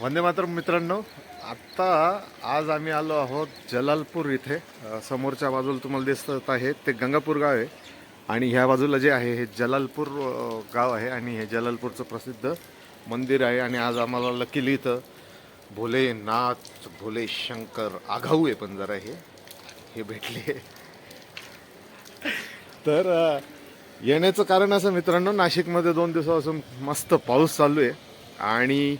वंदे मातरम मित्रांनो आत्ता आज आम्ही आलो आहोत जलालपूर इथे. समोरच्या बाजूला तुम्हाला दिसत आहे ते गंगापूर गाव आहे. आणि ह्या बाजूला जे आहे हे जलालपूर गाव आहे. आणि हे जलालपूरचं प्रसिद्ध मंदिर आहे. आणि आज आम्हाला लकीली इथं भोलेनाथ भोले शंकर आघाऊ आहे पण जरा हे हे भेटले. तर येण्याचं कारण असं मित्रांनो नाशिकमध्ये दोन दिवसापासून मस्त पाऊस चालू आहे. आणि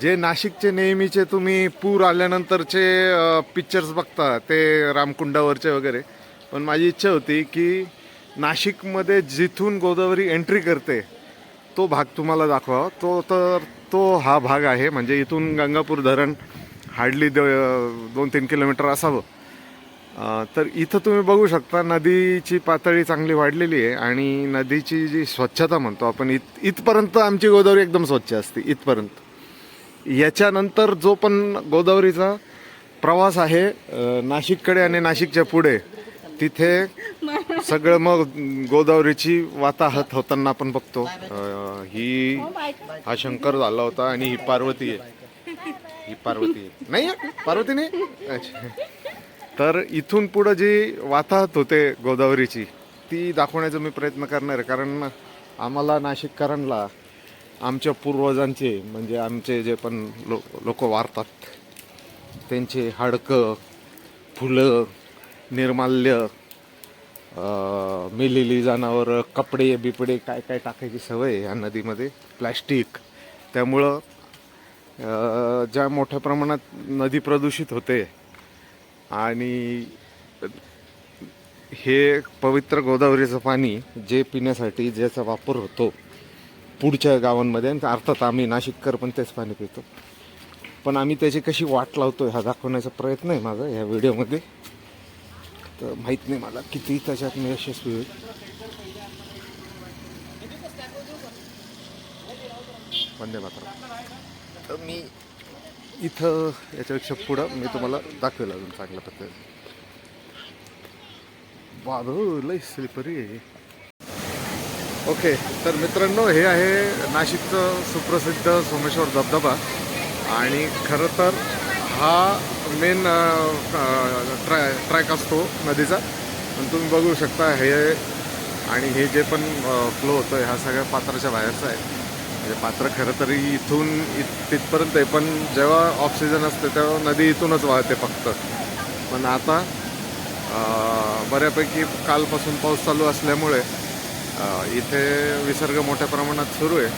जे नाशिकचे नेहमीचे तुम्ही पूर आल्यानंतरचे पिक्चर्स बघता ते रामकुंडावरचे वगैरे. पण माझी इच्छा होती की नाशिकमध्ये जिथून गोदावरी एंट्री करते तो भाग तुम्हाला दाखवा. तो तर तो हा भाग आहे. म्हणजे इथून गंगापूर धरण हार्डली दोन तीन किलोमीटर असावं. तर इथं तुम्ही बघू शकता नदीची पातळी चांगली वाढलेली आहे आणि नदीची जी स्वच्छता म्हणतो आपण इत इथपर्यंत आमची गोदावरी एकदम स्वच्छ असते इथपर्यंत. याच्यानंतर जो पण गोदावरीचा प्रवास आहे नाशिककडे आणि नाशिकच्या पुढे तिथे सगळं मग गोदावरीची वाताहत होताना आपण बघतो. ही हा शंकर झाला होता आणि ही पार्वती आहे. ही पार्वती आहे. नाही पार्वती नाही? अच्छा. तर इथून पुढं जी वाताहत होते गोदावरीची ती दाखवण्याचा मी प्रयत्न करणार आहे. कारण आम्हाला नाशिककरांना आमच्या पूर्वजांचे म्हणजे आमचे जे पण लो लोक वारतात त्यांचे हाडकं फुलं निर्माल्य मेलेली जनावरं कपडे बिपडे काय काय टाकायची सवय ह्या या नदीमध्ये? प्लॅस्टिक. त्यामुळं ज्या मोठ्या प्रमाणात नदी प्रदूषित होते आणि हे पवित्र गोदावरीचं पाणी जे पिण्यासाठी ज्याचा वापर होतो पुढच्या गावांमध्ये आणि अर्थात आम्ही नाशिककर पण तेच पाणी पितो. पण आम्ही त्याची कशी वाट लावतो हा दाखवण्याचा प्रयत्न आहे माझा ह्या व्हिडिओमध्ये. तर माहीत नाही मला किती त्याच्यात मी यशस्वी होईल. वंदे मातरम. तर मी इथं याच्यापेक्षा पुढं मी तुम्हाला दाखवेल अजून चांगल्या पद्धतीने वादळ लय स्लिपरी आहे. ओके तर मित्रांनो हे आहे नाशिकचं सुप्रसिद्ध सोमेश्वर धबधबा. आणि खरं तर हा मेन ट्रॅ ट्रॅक असतो नदीचा. पण तुम्ही बघू शकता हे आणि हे जे पण फ्लो होतं ह्या सगळ्या पात्राच्या बाहेरचा आहे. म्हणजे पात्र खरं तरी इथून इत तिथपर्यंत आहे पण जेव्हा ऑक्सिजन असते तेव्हा नदी इथूनच वाहते फक्त. पण आता बऱ्यापैकी कालपासून पाऊस चालू असल्यामुळे इथे विसर्ग मोठ्या प्रमाणात सुरू आहे.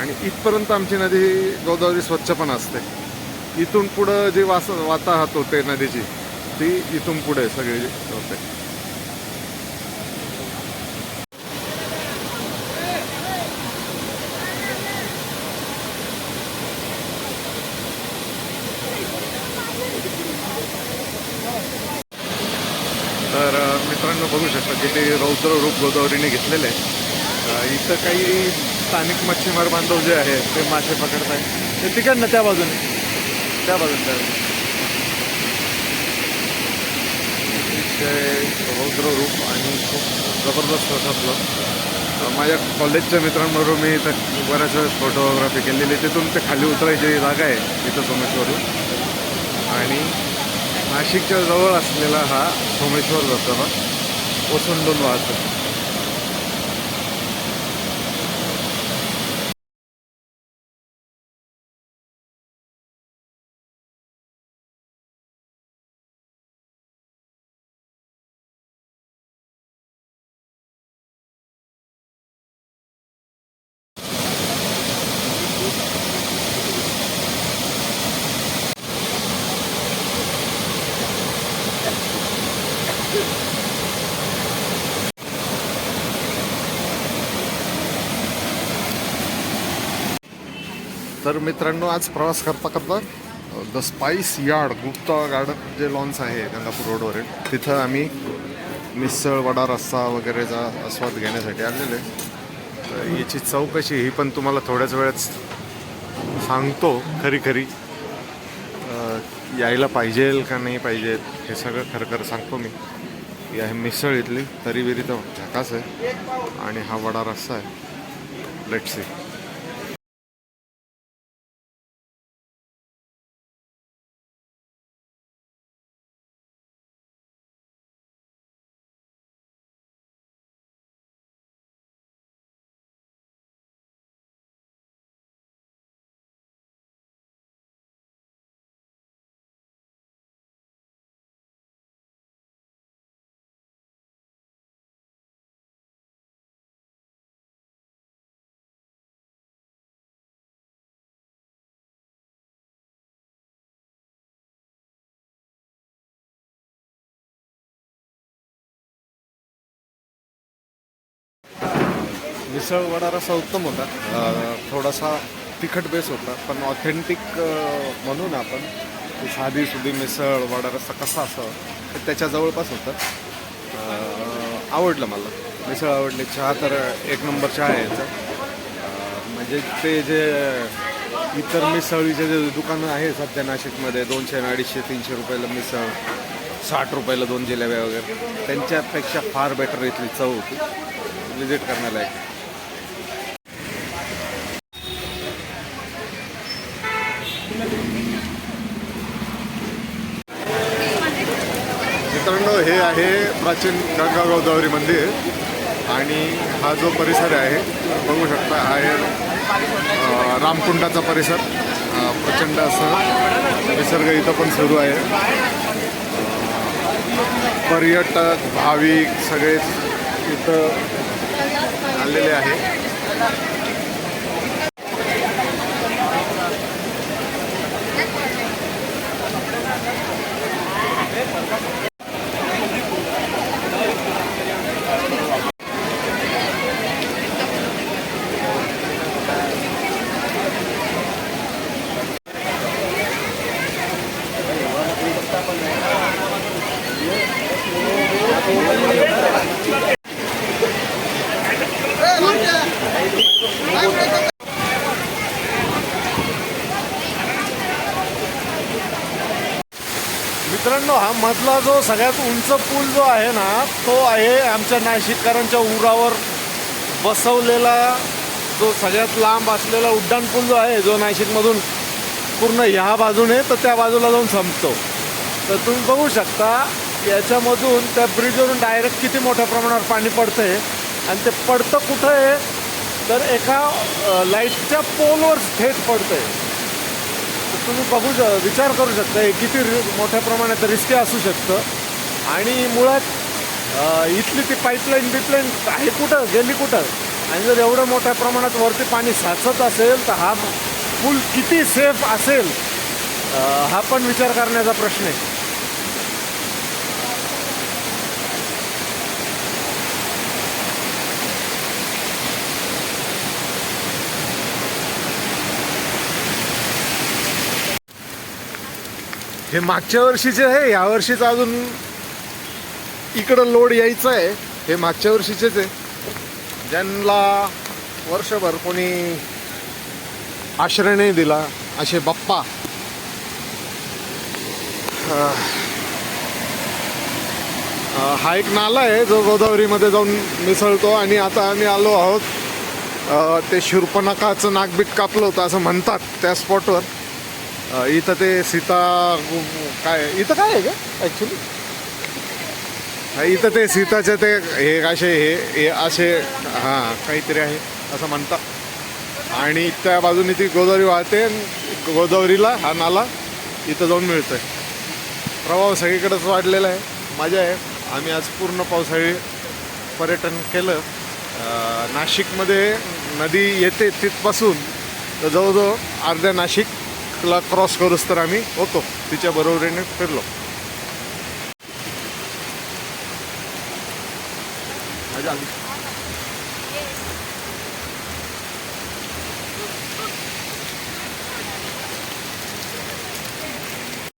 आणि इथपर्यंत आमची नदी गोदावरी स्वच्छ पण असते. इथून पुढं जी वास वाताहत होते नदीची ती इथून पुढे सगळी होते तर अ, मित्रांनो बघू शकता जिथे रौद्र रूप गोदावरीने घेतलेले आहे. इथं काही स्थानिक मच्छीमार बांधव जे आहे ते मासे पकडत आहे ते तिकडनं त्या बाजूने. त्या बाजूने त्या रौद्र रूप आणि खूप जबरदस्त होत आपलं. माझ्या कॉलेजच्या मित्रांबरोबर मी इथं बऱ्याच वेळेस फोटोग्राफी केलेली तिथून ते खाली उतरायची जागा आहे इथं सोमेश्वरून आणि नाशिकच्या जवळ असलेला हा सोमेश्वर धबधबा ओसंडून वाहतो तर मित्रांनो आज प्रवास करता करता the spice yard Gupta garden जे लॉन्स आहे गंगापूर रोडवर तिथं आम्ही मिसळ वडा रस्सा वगैरेचा आस्वाद घेण्यासाठी आलेले तर याची चौकशी ही पण तुम्हाला थोड्याच वेळात सांगतो खरी खरी. यायला पाहिजेल का नाही पाहिजे हे सगळं खरं खरं सांगतो मी. ही आहे मिसळ इथली तरी विरी तर झकास आहे आणि हा वडा रस्सा आहे. लेट्स सी मिसळ वडा रसा उत्तम होता. थोडासा तिखट बेस होता पण ऑथेंटिक म्हणून आपण साधी सुधी मिसळ वडा रस्सा कसा असावा त्याच्या जवळपास होतं. आवडलं मला. मिसळ आवडली. चहा तर एक नंबर चहा यायचा म्हणजे ते जे इतर मिसळीचे जे दुकानं आहे सध्या नाशिकमध्ये दोनशे आणि अडीचशे तीनशे रुपयाला मिसळ साठ रुपयाला दोन जिलेब्या वगैरे त्यांच्यापेक्षा फार बेटर इथली चव होती. विजिट करण्यालायक. मित्रांनो हे आहे प्राचीन गंगा गोदावरी मंदिर. आणि हा जो परिसर आहे बघू शकता हा आहे रामकुंडाचा परिसर. प्रचंड असं निसर्ग इथं पण सुरू आहे. पर्यटक भाविक सगळेच इथं आलेले आहे. मित्रांनो हा मधला जो सगळ्यात उंच पूल जो आहे ना तो आहे आमच्या नाशिककरांच्या उरावर बसवलेला जो सगळ्यात लांब असलेला उड्डाण पूल जो आहे जो नाशिकमधून पूर्ण ह्या बाजूने तर त्या बाजूला जाऊन संपतो. तर तुम्ही बघू शकता याच्यामधून त्या ब्रिजवरून डायरेक्ट किती मोठ्या प्रमाणावर पाणी पडतं आहे आणि ते पडतं कुठं आहे तर एका लाईटच्या पोलवर थेट पडतं आहे तुम्ही बघू श- विचार करू शकता हे किती रि- मोठ्या प्रमाणात रिस्की असू शकतं. आणि मुळात इथली ती पाईपलाईन बिपलाईन आहे कुठं गेली कुठं? आणि जर एवढं मोठ्या प्रमाणात वरती पाणी साचत असेल तर हा पूल किती सेफ असेल? हा पण विचार करण्याचा प्रश्न आहे. हे मागच्या वर्षीचे आहे या वर्षीचं अजून इकडं लोड यायचं आहे. हे मागच्या वर्षीचेच आहे. ज्यांना वर्षभर कोणी आश्रय नाही दिला असे बाप्पा. हा एक नाला आहे जो गोदावरीमध्ये जाऊन मिसळतो आणि आता आम्ही आलो आहोत. ते शूर्पणखाचं नागबीट कापलं होतं असं म्हणतात त्या स्पॉटवर इथं ते सीता काय इथं काय आहे का ॲक्च्युली इथं ते सीताचे ते हे असे हे हे असे हां काहीतरी आहे असं म्हणतात. आणि त्या बाजूने ती गोदावरी वाहते आणि गोदावरीला हा नाला इथं जाऊन मिळतोय. प्रभाव सगळीकडेच वाढलेला आहे. मजा आहे. आम्ही आज पूर्ण पावसाळी पर्यटन केलं. नाशिकमध्ये नदी येते तिथपासून. तर जवळजवळ अर्ध्या नाशिक नाशिकला क्रॉस करूच तर आम्ही होतो. तिच्या बरोबरीने फिरलो. मजा आली